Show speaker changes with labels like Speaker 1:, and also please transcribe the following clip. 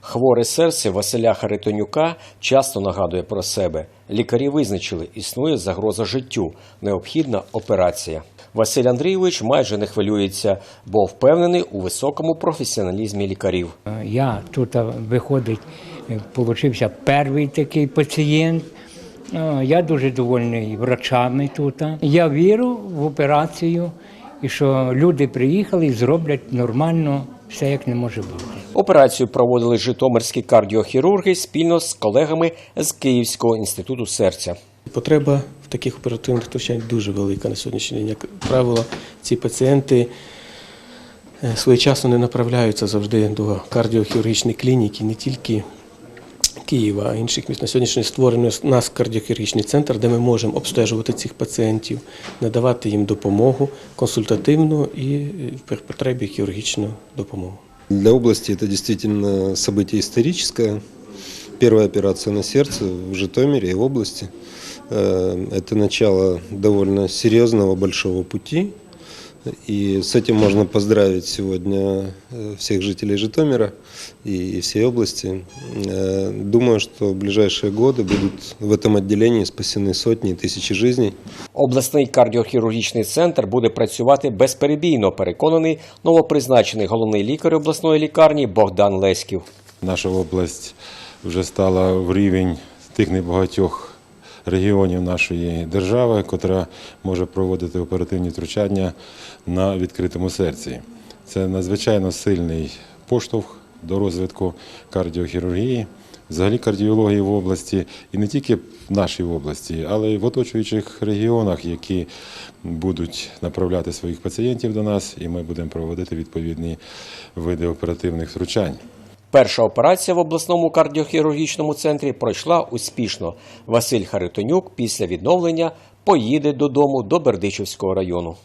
Speaker 1: Хворе серце Василя Харитонюка часто нагадує про себе. Лікарі визначили, існує загроза життю, необхідна операція. Василь Андрійович майже не хвилюється, бо впевнений у високому професіоналізмі лікарів.
Speaker 2: Я тут виходить, получився перший такий пацієнт. Я дуже довольний врачами тут. Я вірю в операцію і що люди приїхали і зроблять нормально все, як не може бути.
Speaker 1: Операцію проводили житомирські кардіохірурги спільно з колегами з Київського інституту серця.
Speaker 3: Потреба в таких оперативних втручань дуже велика на сьогоднішній день. Як правило, ці пацієнти е, своєчасно не направляються завжди до кардіохірургічної клініки, не тільки Києва, а інших міст. На сьогоднішній день створений у нас кардіохірургічний центр, де ми можемо обстежувати цих пацієнтів, надавати їм допомогу консультативну і е, при потребі хірургічну допомогу.
Speaker 4: Для области это действительно событие историческое. Первая операция на сердце в Житомире и в области. Э, Это начало довольно серьезного большого пути. И с этим можно поздравить сегодня э, всех жителей Житомира и всей области. Э, Думаю, что в ближайшие годы будут в этом отделении спасены сотни и тысячи жизней.
Speaker 1: Обласний кардіохірургічний центр буде працювати безперебійно, переконаний новопризначений головний лікар обласної лікарні Богдан Леськів.
Speaker 5: Наша область вже стала в рівень тих небагатьох регіонів нашої держави, котра може проводити оперативні втручання на відкритому серці. Це надзвичайно сильний поштовх до розвитку кардіохірургії, взагалі кардіології в області, і не тільки в нашій області, але й в оточуючих регіонах, які будуть направляти своїх пацієнтів до нас, і ми будемо проводити відповідні види оперативних втручань.
Speaker 1: Перша операція в обласному кардіохірургічному центрі пройшла успішно. Василь Харитонюк після відновлення поїде додому до Бердичівського району.